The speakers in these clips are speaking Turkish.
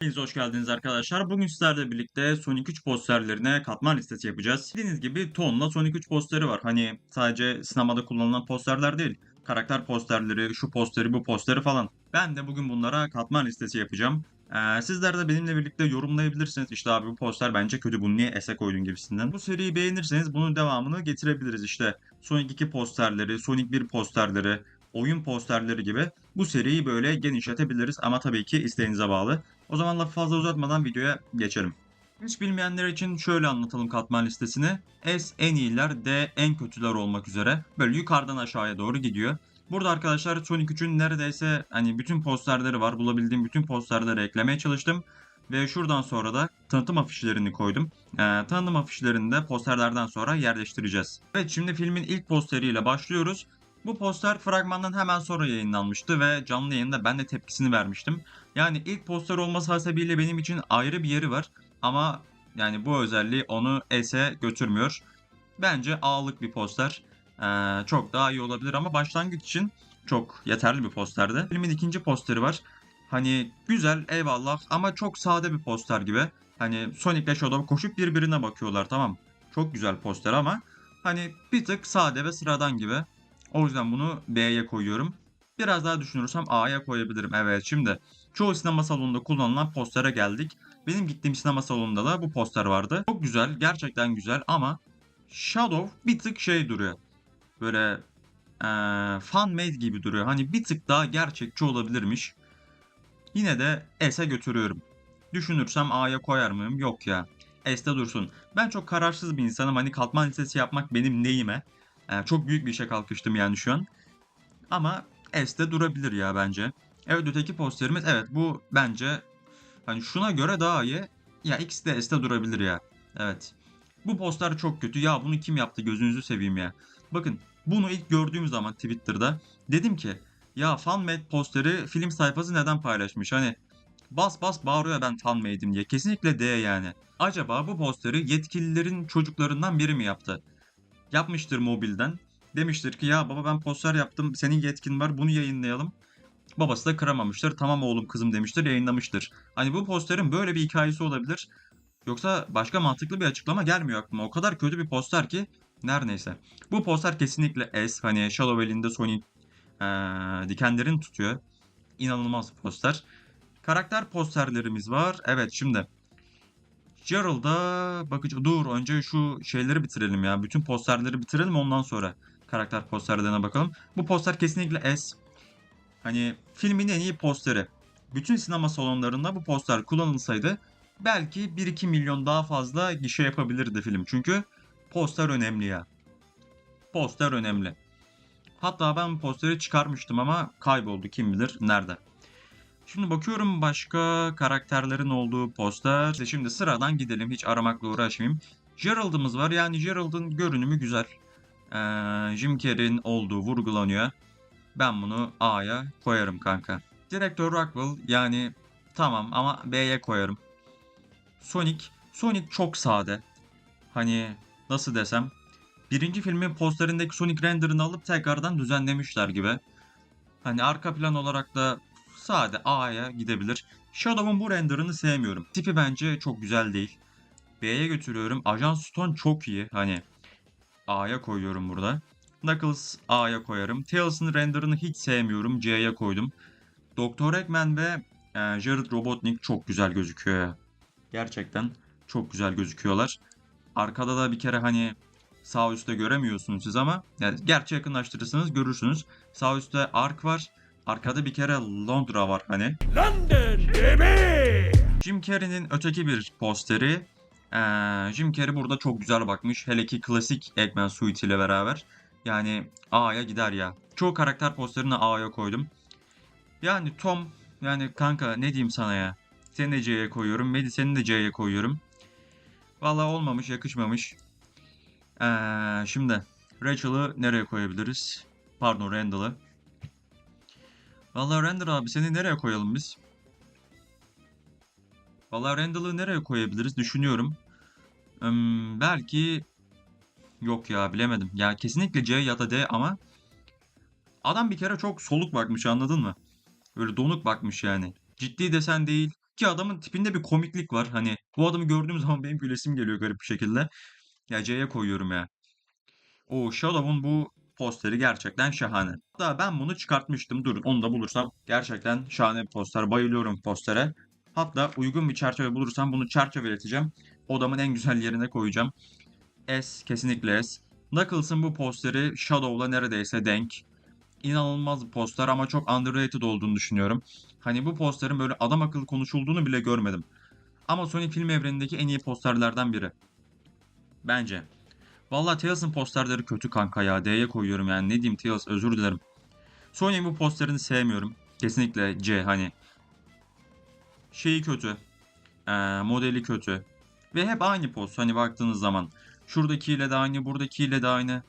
Hepiniz hoş geldiniz arkadaşlar. Bugün sizlerle birlikte Sonic 3 posterlerine katman listesi yapacağız. Bildiğiniz gibi tonla Sonic 3 posteri var. Hani sadece sinemada kullanılan posterler değil. Karakter posterleri, şu posteri, bu posteri falan. Ben de bugün bunlara katman listesi yapacağım. Ee, sizler de benimle birlikte yorumlayabilirsiniz. İşte abi bu poster bence kötü bunu niye ese koydun gibisinden. Bu seriyi beğenirseniz bunun devamını getirebiliriz. İşte Sonic 2 posterleri, Sonic 1 posterleri, oyun posterleri gibi bu seriyi böyle genişletebiliriz ama tabii ki isteğinize bağlı. O zaman lafı fazla uzatmadan videoya geçelim. Hiç bilmeyenler için şöyle anlatalım katman listesini. S en iyiler, D en kötüler olmak üzere. Böyle yukarıdan aşağıya doğru gidiyor. Burada arkadaşlar Sonic 3'ün neredeyse hani bütün posterleri var. Bulabildiğim bütün posterleri eklemeye çalıştım. Ve şuradan sonra da tanıtım afişlerini koydum. Ee, tanıtım afişlerini de posterlerden sonra yerleştireceğiz. Evet şimdi filmin ilk posteriyle başlıyoruz. Bu poster fragmandan hemen sonra yayınlanmıştı ve canlı yayında ben de tepkisini vermiştim. Yani ilk poster olması hasebiyle benim için ayrı bir yeri var ama yani bu özelliği onu S'e götürmüyor. Bence A'lık bir poster. Ee, çok daha iyi olabilir ama başlangıç için çok yeterli bir posterdi. Filmin ikinci posteri var. Hani güzel eyvallah ama çok sade bir poster gibi. Hani Sonic ile Shadow koşup birbirine bakıyorlar tamam. Çok güzel poster ama hani bir tık sade ve sıradan gibi. O yüzden bunu B'ye koyuyorum. Biraz daha düşünürsem A'ya koyabilirim. Evet şimdi çoğu sinema salonunda kullanılan postere geldik. Benim gittiğim sinema salonunda da bu poster vardı. Çok güzel, gerçekten güzel ama Shadow bir tık şey duruyor. Böyle ee, fan made gibi duruyor. Hani bir tık daha gerçekçi olabilirmiş. Yine de S'e götürüyorum. Düşünürsem A'ya koyar mıyım? Yok ya. S'te dursun. Ben çok kararsız bir insanım. Hani katman listesi yapmak benim neyime. Ee, çok büyük bir işe kalkıştım yani şu an. Ama S'te durabilir ya bence. Evet öteki posterimiz evet bu bence hani şuna göre daha iyi. Ya X de S'te durabilir ya. Evet. Bu poster çok kötü. Ya bunu kim yaptı gözünüzü seveyim ya. Bakın bunu ilk gördüğüm zaman Twitter'da dedim ki ya fanmade posteri film sayfası neden paylaşmış? Hani bas bas bağırıyor ben fanmade'im diye. Kesinlikle D yani. Acaba bu posteri yetkililerin çocuklarından biri mi yaptı? Yapmıştır mobilden. Demiştir ki ya baba ben poster yaptım senin yetkin var bunu yayınlayalım. Babası da kıramamıştır. Tamam oğlum kızım demiştir yayınlamıştır. Hani bu posterin böyle bir hikayesi olabilir. Yoksa başka mantıklı bir açıklama gelmiyor aklıma. O kadar kötü bir poster ki her neyse. Bu poster kesinlikle S. Hani Shadow elinde Sonic ee, dikenlerini tutuyor. İnanılmaz poster. Karakter posterlerimiz var. Evet şimdi Gerald'a bakıcı dur önce şu şeyleri bitirelim ya. Bütün posterleri bitirelim ondan sonra karakter posterlerine bakalım. Bu poster kesinlikle S. Hani filmin en iyi posteri. Bütün sinema salonlarında bu poster kullanılsaydı belki 1-2 milyon daha fazla gişe yapabilirdi film. Çünkü poster önemli ya. Poster önemli. Hatta ben posteri çıkarmıştım ama kayboldu kim bilir nerede. Şimdi bakıyorum başka karakterlerin olduğu. İşte şimdi sıradan gidelim hiç aramakla uğraşmayayım. Gerald'ımız var yani Gerald'ın görünümü güzel. Ee, Jim Carrey'in olduğu vurgulanıyor. Ben bunu A'ya koyarım kanka. Direktör Rockwell yani tamam ama B'ye koyarım. Sonic, Sonic çok sade. Hani nasıl desem birinci filmin posterindeki Sonic render'ını alıp tekrardan düzenlemişler gibi. Hani arka plan olarak da sade A'ya gidebilir. Shadow'un bu render'ını sevmiyorum. Tipi bence çok güzel değil. B'ye götürüyorum. Ajan Stone çok iyi. Hani A'ya koyuyorum burada. Knuckles A'ya koyarım. Tails'ın render'ını hiç sevmiyorum. C'ye koydum. Doktor Eggman ve e, Jared Robotnik çok güzel gözüküyor. Gerçekten çok güzel gözüküyorlar. Arkada da bir kere hani sağ üstte göremiyorsunuz siz ama yani gerçi yakınlaştırırsanız görürsünüz. Sağ üstte Ark var. Arkada bir kere Londra var hani. London, baby! Jim Carrey'nin öteki bir posteri. Ee, Jim Carrey burada çok güzel bakmış. Hele ki klasik Eggman suite ile beraber. Yani A'ya gider ya. Çoğu karakter posterini A'ya koydum. Yani Tom, yani kanka ne diyeyim sana ya. Seni de C'ye koyuyorum. Medi seni de C'ye koyuyorum. Valla olmamış, yakışmamış. Ee, şimdi Rachel'ı nereye koyabiliriz? Pardon Randall'ı. Valla Randall abi seni nereye koyalım biz? Valla Randall'ı nereye koyabiliriz düşünüyorum. Hmm, belki yok ya bilemedim. Ya kesinlikle C ya da D ama adam bir kere çok soluk bakmış anladın mı? Böyle donuk bakmış yani. Ciddi desen değil, Ki adamın tipinde bir komiklik var. Hani bu adamı gördüğüm zaman benim gülesim geliyor garip bir şekilde. Ya C'ye koyuyorum ya. O Shadow'un bu posteri gerçekten şahane. Hatta ben bunu çıkartmıştım. Dur onu da bulursam gerçekten şahane bir poster. Bayılıyorum postere. Hatta uygun bir çerçeve bulursam bunu çerçeveleteceğim. Odamın en güzel yerine koyacağım. S kesinlikle S. Knuckles'ın bu posteri Shadow'la neredeyse denk. İnanılmaz bir poster ama çok underrated olduğunu düşünüyorum. Hani bu posterin böyle adam akıllı konuşulduğunu bile görmedim. Ama Sony film evrenindeki en iyi posterlerden biri. Bence. Vallahi Tails'ın posterleri kötü kanka ya. D'ye koyuyorum yani. Ne diyeyim Tails özür dilerim. Sony'nin bu posterini sevmiyorum. Kesinlikle C hani. Şeyi kötü. Ee, modeli kötü. Ve hep aynı poz hani baktığınız zaman. Şuradakiyle de aynı, buradakiyle de aynı.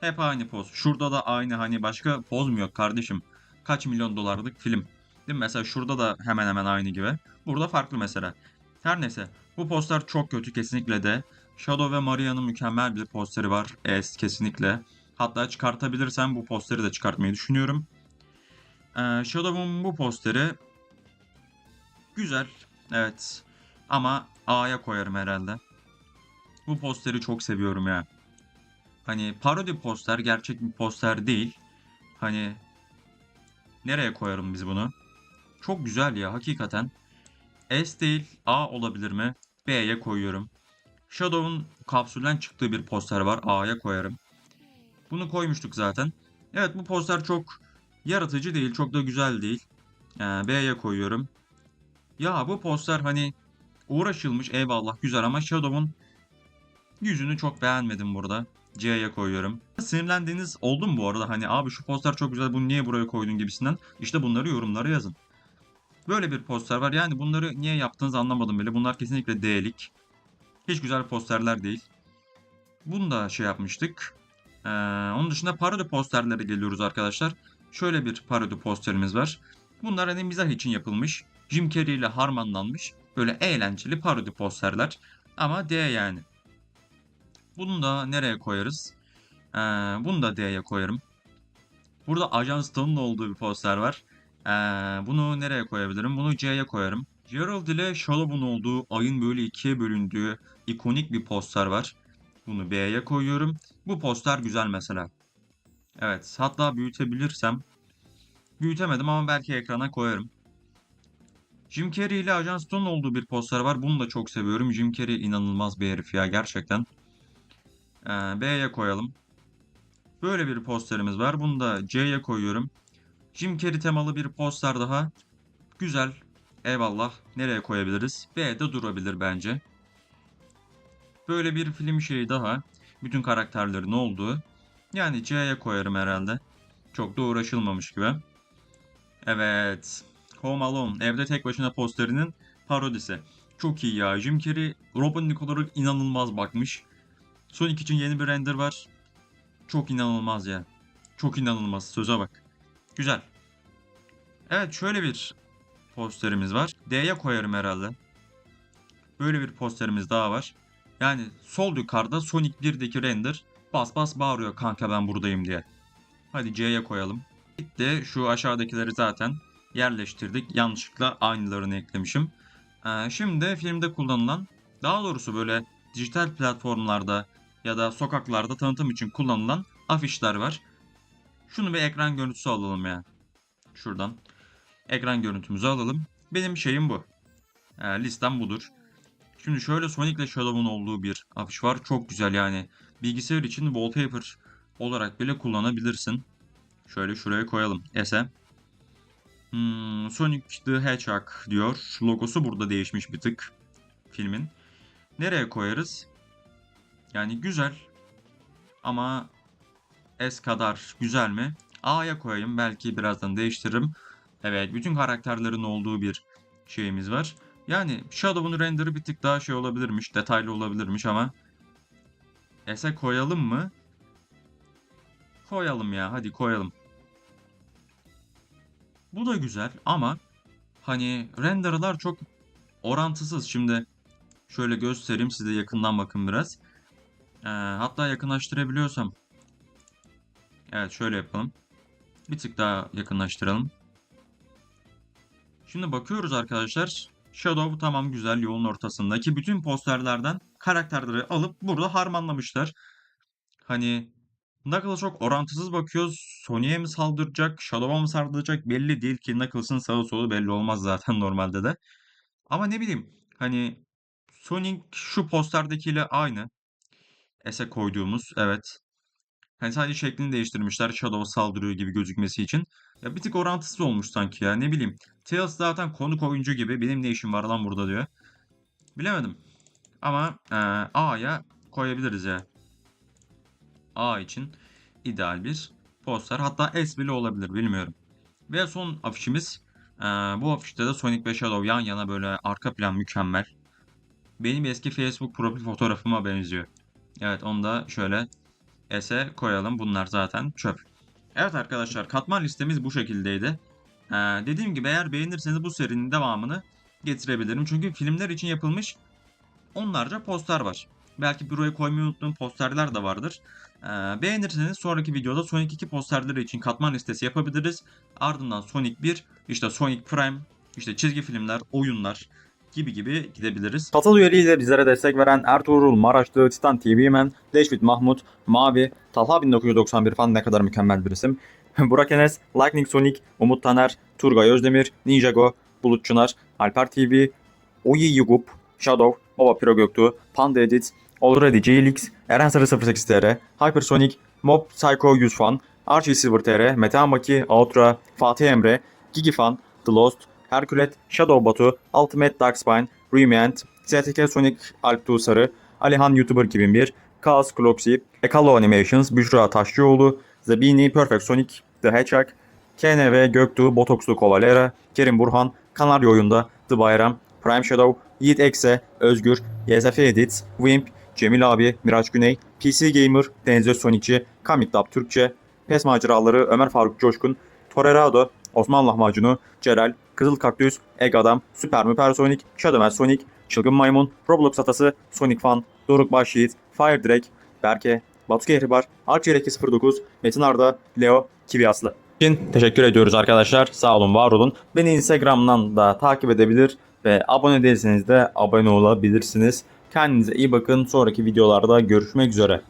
Hep aynı poz. Şurada da aynı hani başka poz mu yok kardeşim? Kaç milyon dolarlık film. Değil mi? Mesela şurada da hemen hemen aynı gibi. Burada farklı mesela. Her neyse. Bu poster çok kötü kesinlikle de. Shadow ve Maria'nın mükemmel bir posteri var. Es kesinlikle. Hatta çıkartabilirsem bu posteri de çıkartmayı düşünüyorum. Ee, Shadow'un bu posteri güzel. Evet. Ama A'ya koyarım herhalde. Bu posteri çok seviyorum ya. Hani parodi poster gerçek bir poster değil. Hani nereye koyarım biz bunu? Çok güzel ya hakikaten. S değil A olabilir mi? B'ye koyuyorum. Shadow'un kapsülden çıktığı bir poster var. A'ya koyarım. Bunu koymuştuk zaten. Evet bu poster çok yaratıcı değil. Çok da güzel değil. Ee, B'ye koyuyorum. Ya bu poster hani uğraşılmış eyvallah güzel ama Shadow'un yüzünü çok beğenmedim burada. C'ye koyuyorum. Sinirlendiğiniz oldu mu bu arada? Hani abi şu poster çok güzel bunu niye buraya koydun gibisinden. İşte bunları yorumlara yazın. Böyle bir poster var. Yani bunları niye yaptığınızı anlamadım bile. Bunlar kesinlikle D'lik. Hiç güzel posterler değil. Bunu da şey yapmıştık. Ee, onun dışında parodi posterlere geliyoruz arkadaşlar. Şöyle bir parodi posterimiz var. Bunlar hani mizah için yapılmış. Jim Carrey ile harmanlanmış. Böyle eğlenceli parodi posterler. Ama D yani. Bunu da nereye koyarız? Ee, bunu da D'ye koyarım. Burada Ajan Stone'un olduğu bir poster var. Ee, bunu nereye koyabilirim? Bunu C'ye koyarım. Gerald ile Shadow'un olduğu ayın böyle ikiye bölündüğü ikonik bir poster var. Bunu B'ye koyuyorum. Bu poster güzel mesela. Evet hatta büyütebilirsem. Büyütemedim ama belki ekrana koyarım. Jim Carrey ile Ajan Stone'un olduğu bir poster var. Bunu da çok seviyorum. Jim Carrey inanılmaz bir herif ya gerçekten. Ee, B'ye koyalım. Böyle bir posterimiz var. Bunu da C'ye koyuyorum. Jim Carrey temalı bir poster daha. Güzel. Eyvallah. Nereye koyabiliriz? B'de durabilir bence. Böyle bir film şeyi daha. Bütün karakterlerin olduğu. Yani C'ye koyarım herhalde. Çok da uğraşılmamış gibi. Evet. Home Alone. Evde tek başına posterinin parodisi. Çok iyi ya. Jim Carrey Robin olarak inanılmaz bakmış. Sonic için yeni bir render var. Çok inanılmaz ya. Çok inanılmaz. Söze bak. Güzel. Evet şöyle bir posterimiz var. D'ye koyarım herhalde. Böyle bir posterimiz daha var. Yani sol yukarıda Sonic 1'deki render bas bas bağırıyor kanka ben buradayım diye. Hadi C'ye koyalım. Bitti. Şu aşağıdakileri zaten yerleştirdik. Yanlışlıkla aynılarını eklemişim. Ee, şimdi filmde kullanılan daha doğrusu böyle dijital platformlarda ya da sokaklarda tanıtım için kullanılan afişler var. Şunu bir ekran görüntüsü alalım ya. Şuradan. Ekran görüntümüzü alalım. Benim şeyim bu. E, listem budur. Şimdi şöyle Sonic ile Shadow'un olduğu bir afiş var. Çok güzel yani. Bilgisayar için wallpaper olarak bile kullanabilirsin. Şöyle şuraya koyalım. S'e. Hmm, Sonic the Hedgehog diyor. Logosu burada değişmiş bir tık. Filmin. Nereye koyarız? Yani güzel. Ama S kadar güzel mi? A'ya koyayım. Belki birazdan değiştiririm. Evet, bütün karakterlerin olduğu bir şeyimiz var. Yani Shadow'un render'ı bir tık daha şey olabilirmiş, detaylı olabilirmiş ama S'e koyalım mı? Koyalım ya, hadi koyalım. Bu da güzel ama hani render'lar çok orantısız. Şimdi şöyle göstereyim size yakından bakın biraz. Ee, hatta yakınlaştırabiliyorsam. Evet şöyle yapalım. Bir tık daha yakınlaştıralım. Şimdi bakıyoruz arkadaşlar. Shadow tamam güzel yolun ortasındaki bütün posterlerden karakterleri alıp burada harmanlamışlar. Hani Knuckles çok orantısız bakıyoruz. Sony'e mi saldıracak, Shadow'a mı saldıracak belli değil ki Knuckles'ın sağı solu belli olmaz zaten normalde de. Ama ne bileyim hani Sonic şu posterdekiyle aynı. S'e koyduğumuz evet. Hani sadece şeklini değiştirmişler Shadow saldırıyor gibi gözükmesi için. Ya bir tık orantısız olmuş sanki ya ne bileyim. Tails zaten konuk oyuncu gibi benim ne işim var lan burada diyor. Bilemedim. Ama eee, A'ya koyabiliriz ya. A için ideal bir poster. Hatta S bile olabilir bilmiyorum. Ve son afişimiz. eee, bu afişte de Sonic ve Shadow yan yana böyle arka plan mükemmel. Benim eski Facebook profil fotoğrafıma benziyor. Evet onu da şöyle S'e koyalım. Bunlar zaten çöp. Evet arkadaşlar katman listemiz bu şekildeydi. Ee, dediğim gibi eğer beğenirseniz bu serinin devamını getirebilirim. Çünkü filmler için yapılmış onlarca poster var. Belki buraya koymayı unuttuğum posterler de vardır. Ee, beğenirseniz sonraki videoda Sonic 2 posterleri için katman listesi yapabiliriz. Ardından Sonic 1, işte Sonic Prime, işte çizgi filmler, oyunlar gibi gibi gidebiliriz. Katıl üyeliğiyle bizlere destek veren Ertuğrul Maraşlı, Titan TV Man, Leşvit Mahmut, Mavi, Talha 1991 falan ne kadar mükemmel bir isim. Burak Enes, Lightning Sonic, Umut Taner, Turgay Özdemir, Ninjago, Bulut Çınar, Alper TV, Oyi Yugup, Shadow, Baba Piro Göktuğ, Panda Edit, Already JLX, Eren Sarı 08 TR, Hypersonic, Mob Psycho 100 Fan, Archie Silver TR, Mete Amaki, Outra, Fatih Emre, Gigifan, The Lost, Herculet, Shadow Batu, Ultimate Darkspine, Remand, ZTK Sonic Alp Sarı, Alihan YouTuber 2001, Chaos Cloxy, Ekalo Animations, Büşra Taşçıoğlu, Zabini Perfect Sonic, The Hedgehog, KNV Göktuğ, Botokslu Kovalera, Kerim Burhan, Kanarya Oyunda, The Bayram, Prime Shadow, Yiğit Ekse, Özgür, YZF Edits, Wimp, Cemil abi, Miraç Güney, PC Gamer, Deniz Sonicci, Comic Türkçe, PES Maceraları, Ömer Faruk Coşkun, Torerado, Osman Lahmacunu, Celal, Kızıl Kaktüs, Egg Adam, Süper Müper Sonic, Shadowman Sonic, Çılgın Maymun, Roblox Atası, Sonic Fan, Doruk Başyiğit, Fire Drake, Berke, Batu Kehribar, Archer 09, Metin Arda, Leo, Kivi Aslı. için teşekkür ediyoruz arkadaşlar. Sağ olun, var olun. Beni Instagram'dan da takip edebilir ve abone değilseniz de abone olabilirsiniz. Kendinize iyi bakın. Sonraki videolarda görüşmek üzere.